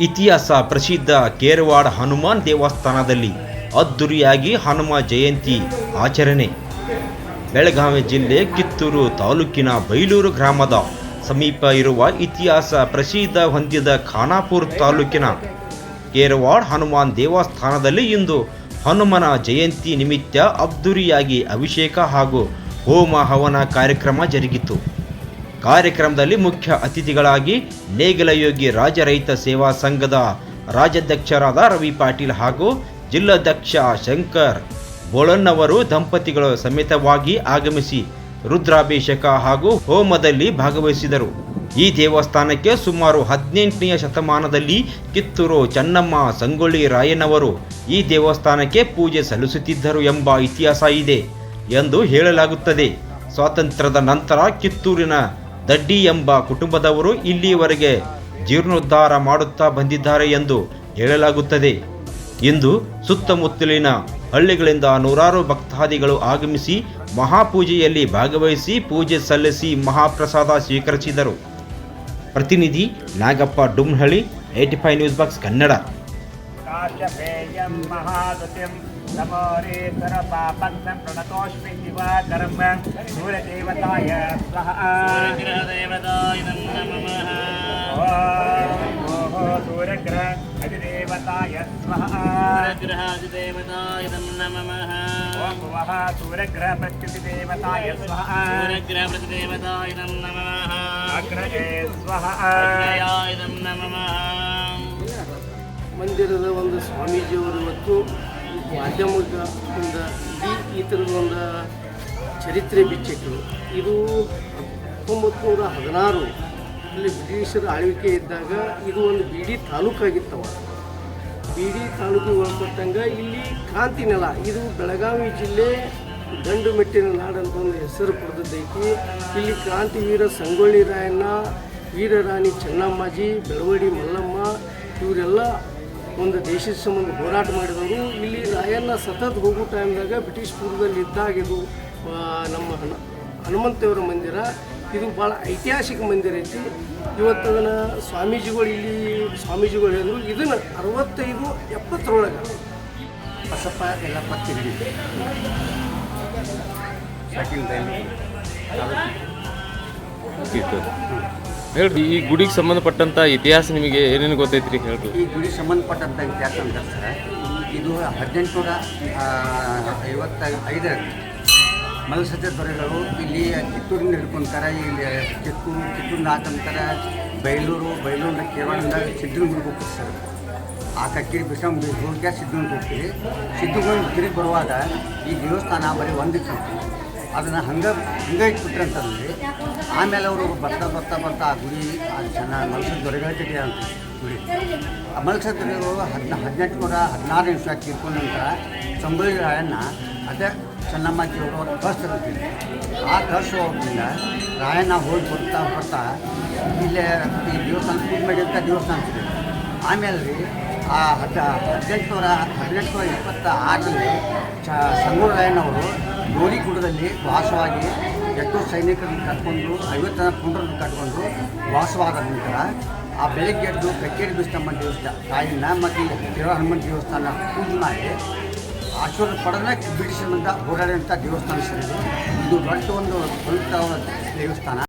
ಇತಿಹಾಸ ಪ್ರಸಿದ್ಧ ಕೇರವಾಡ ಹನುಮಾನ್ ದೇವಸ್ಥಾನದಲ್ಲಿ ಅದ್ದೂರಿಯಾಗಿ ಹನುಮ ಜಯಂತಿ ಆಚರಣೆ. ಬೆಳಗಾವಿ ಜಿಲ್ಲೆ ಕಿತ್ತೂರು ತಾಲೂಕಿನ ಬೈಲೂರು ಗ್ರಾಮದ ಸಮೀಪ ಇರುವ ಇತಿಹಾಸ ಪ್ರಸಿದ್ಧ ಹೊಂದಿದ ಖಾನಾಪುರ ತಾಲೂಕಿನ ಕೇರವಾಡ್ ಹನುಮಾನ್ ದೇವಸ್ಥಾನದಲ್ಲಿ ಇಂದು ಹನುಮನ ಜಯಂತಿ ನಿಮಿತ್ತ ಅದ್ದೂರಿಯಾಗಿ ಅಭಿಷೇಕ ಹಾಗೂ ಹೋಮ ಹವನ ಕಾರ್ಯಕ್ರಮ ಜರುಗಿತು. ಕಾರ್ಯಕ್ರಮದಲ್ಲಿ ಮುಖ್ಯ ಅತಿಥಿಗಳಾಗಿ ನೇಗಿಲಯೋಗಿ ರಾಜ್ಯ ರೈತ ಸೇವಾ ಸಂಘದ ರಾಜ್ಯಾಧ್ಯಕ್ಷರಾದ ರವಿ ಪಾಟೀಲ್ ಹಾಗೂ ಜಿಲ್ಲಾಧ್ಯಕ್ಷ ಶಂಕರ್ ಬೋಳನ್ನವರು ದಂಪತಿಗಳು ಸಮೇತವಾಗಿ ಆಗಮಿಸಿ ರುದ್ರಾಭಿಷೇಕ ಹಾಗೂ ಹೋಮದಲ್ಲಿ ಭಾಗವಹಿಸಿದರು. ಈ ದೇವಸ್ಥಾನಕ್ಕೆ ಸುಮಾರು ಹದಿನೆಂಟನೆಯ ಶತಮಾನದಲ್ಲಿ ಕಿತ್ತೂರು ಚನ್ನಮ್ಮ ಸಂಗೊಳ್ಳಿ ರಾಯನವರು ಈ ದೇವಸ್ಥಾನಕ್ಕೆ ಪೂಜೆ ಸಲ್ಲಿಸುತ್ತಿದ್ದರು ಎಂಬ ಇತಿಹಾಸ ಇದೆ ಎಂದು ಹೇಳಲಾಗುತ್ತದೆ. ಸ್ವಾತಂತ್ರ್ಯದ ನಂತರ ಕಿತ್ತೂರಿನ ದಡ್ಡಿ ಎಂಬ ಕುಟುಂಬದವರು ಇಲ್ಲಿಯವರೆಗೆ ಜೀರ್ಣೋದ್ಧಾರ ಮಾಡುತ್ತಾ ಬಂದಿದ್ದಾರೆ ಎಂದು ಹೇಳಲಾಗುತ್ತದೆ. ಇಂದು ಸುತ್ತಮುತ್ತಲಿನ ಹಳ್ಳಿಗಳಿಂದ ನೂರಾರು ಭಕ್ತಾದಿಗಳು ಆಗಮಿಸಿ ಮಹಾಪೂಜೆಯಲ್ಲಿ ಭಾಗವಹಿಸಿ ಪೂಜೆ ಸಲ್ಲಿಸಿ ಮಹಾಪ್ರಸಾದ ಸ್ವೀಕರಿಸಿದರು. ಪ್ರತಿನಿಧಿ Nagappa Dumhalli, eighty five news box Kannada. काश्यपेयं महादुतिं नमोरेतरपापं प्रणतोऽस्मि दिवाकरं सूर्यदेवताय स्वाहा सूर्यग्रहदेवताय नमः ॐ सूर्यग्रह अधिदेवताय स्वाहा सूर्यग्रहादिदेवताय नमः ॐ भुवः सूर्यग्रह प्रकृतिदेवताय स्वाहा सूर्यग्रहप्रतिदेवताय नमः अग्रजे स्वाहा अग्नयाय नमः ಮಂದಿರದ ಒಂದು ಸ್ವಾಮೀಜಿಯವರು ಇವತ್ತು ಮಾಧ್ಯಮದಿಂದ ಈ ಥರದ ಒಂದು ಚರಿತ್ರೆ ಬಿಚ್ಚಿಟ್ಟು, ಇದು ಹತ್ತೊಂಬತ್ತು ನೂರ ಹದಿನಾರು ಅಲ್ಲಿ ಬ್ರಿಟಿಷರ ಆಳ್ವಿಕೆ ಇದ್ದಾಗ ಇದು ಒಂದು ಬಿಡಿ ತಾಲೂಕಾಗಿತ್ತವ. ಬಿಡಿ ತಾಲೂಕಿಗೆ ಒಳಪಟ್ಟಂಗೆ ಇಲ್ಲಿ ಕ್ರಾಂತಿ ನೆಲ, ಇದು ಬೆಳಗಾವಿ ಜಿಲ್ಲೆ ಗಂಡು ಮೆಟ್ಟಿನ ನಾಡಂತ ಒಂದು ಹೆಸರು ಪಡೆದದ್ದೈತಿ. ಇಲ್ಲಿ ಕ್ರಾಂತಿವೀರ ಸಂಗೊಳ್ಳಿ ರಾಯಣ್ಣ, ವೀರರಾಣಿ ಚೆನ್ನಮ್ಮಾಜಿ, ಬೆಳವಡಿ ಮಲ್ಲಮ್ಮ, ಇವರೆಲ್ಲ ಒಂದು ದೇಶದ ಸಂಬಂಧ ಹೋರಾಟ ಮಾಡಿದವರು ಇಲ್ಲಿ ರಾಯಣ್ಣ ಸತತ್ ಹೋಗೋ ಟೈಮ್ದಾಗ ಬ್ರಿಟಿಷ್ ಪೂರ್ವದಲ್ಲಿ ಇದ್ದಾಗ ಇದು ನಮ್ಮ ಹಣ ಹನುಮಂತೇವರ ಮಂದಿರ ಇದು ಭಾಳ ಐತಿಹಾಸಿಕ ಮಂದಿರ ಐತಿ. ಇವತ್ತು ಅದನ್ನು ಸ್ವಾಮೀಜಿಗಳು ಇಲ್ಲಿ ಸ್ವಾಮೀಜಿಗಳು ಹೇಳಿದ್ರು ಇದನ್ನು ಅರವತ್ತೈದು ಎಪ್ಪತ್ತರೊಳಗೆ. ಬಸಪ್ಪ ಎಲ್ಲಪ್ಪ ಹಿಡಿದೆ ಸೆಕೆಂಡ್ ಹೇಳ್ರಿ, ಈ ಗುಡಿಗೆ ಸಂಬಂಧಪಟ್ಟಂತ ಇತಿಹಾಸ ನಿಮಗೆ ಏನೇನು ಗೊತ್ತೈತ್ರಿ ಹೇಳ್ರಿ. ಈ ಗುಡಿ ಸಂಬಂಧಪಟ್ಟಂತ ಇತಿಹಾಸ ಅಂತ ಸರ್ ಇದು ಹದಿನೆಂಟುನೂರ ಐವತ್ತ ಐದರಲ್ಲಿ ಮಲಸತ್ಯ ದೊರೆಗಳು ಇಲ್ಲಿ ಕಿತ್ತೂರಿನ ಹಿಡ್ಕೊಂತಾರೆ ಇಲ್ಲಿ ಕಿತ್ತೂರು ಕಿತ್ತೂರಿನ ಹಾಕಂತಾರೆ ಬೈಲೂರು, ಬೈಲೂರಿನ ಕೇರಳದಿಂದ ಸಿದ್ಧಗಂಗೆ ಹೋಗ್ತೀವಿ ಸರ್. ಆ ಕಕ್ಕೇರಿ ಬಿಸಂ ಹೋಗಿ ಸಿದ್ಧಗಂಗೆ ಹೋಗ್ತೀವಿ ಸಿದ್ಧಗುಂಡಿ ತಿರುಗಿ ಬರುವಾಗ ಈ ದೇವಸ್ಥಾನ ಬರೀ ಒಂದಿತ್ತು ಅದನ್ನು ಹಂಗೆ ಹಂಗೆ ಇಟ್ಬಿಟ್ರೆ ಅಂತಂದರೆ, ಆಮೇಲೆ ಅವರು ಬರ್ತಾ ಬರ್ತಾ ಬರ್ತಾ ಆ ಗುಡಿ ಆ ಚೆನ್ನಾಗಿ ಮಲಸದ ದೊರೆಗಳ ಅಂತ ಗುಡಿ ಆ ಮಲಸದ ದೊರೆಗಳು ಹದಿನ, ಹದಿನೆಂಟು ನೂರ ಹದಿನಾರು ನಿಮಿಷ ತೀರ್ಕೊಂಡ ನಂತರ ಸಂಗೊಳ್ಳಿ ರಾಯಣ್ಣ ಅದೇ ಚೆನ್ನಮ್ಮಾಜಿಯವರು ಅವ್ರು ಕಳಿಸ್ತಿರ್ತೀವಿ ಆ ಕಳಿಸೋದ್ರಿಂದ ರಾಯಣ್ಣ ಹೋಗಿ ಬರ್ತಾ ಬರ್ತಾ ಇಲ್ಲೇ ಈ ದೇವಸ್ಥಾನ ಪೂಜೆ ಮಾಡಿದಂಥ ದೇವಸ್ಥಾನ ಆಮೇಲೆ ರೀ ಆ ಹದ ಹದಿನೆಂಟು ನೂರ ಇಪ್ಪತ್ತ ಆರರಲ್ಲಿ ಚ ಸಂಗೊಳ್ಳಿ ರಾಯಣ್ಣವರು ಗೋರಿಗುಡದಲ್ಲಿ ವಾಸವಾಗಿ ಎಂಟು ಸೈನಿಕರನ್ನು ಕಟ್ಕೊಂಡು ಐವತ್ತು ಜನ ಕುಂಡ್ರನ್ನು ಕಟ್ಕೊಂಡು ವಾಸವಾದ ನಂತರ ಆ ಬೆಳಗ್ಗೆ ಎದ್ದು ಕಕ್ಕೇರಿ ಬಿಸ್ತಮ್ಮ ದೇವಸ್ಥಾನ ತಾಯಿನ ಮತ್ತು ದೇವ ಹನುಮನ್ ದೇವಸ್ಥಾನ ಪೂಜೆ ಮಾಡಿ ಆಶೀರ್ವಾದ ಪಡೆದ್ರೆ ಬ್ರಿಟಿಷರಿಂದ ಹೋರಾಡಿದಂಥ ದೇವಸ್ಥಾನ ಸರಿ ಇದು ದೊಡ್ಡ ಒಂದು ಪವಿತ್ರವಾದ ದೇವಸ್ಥಾನ.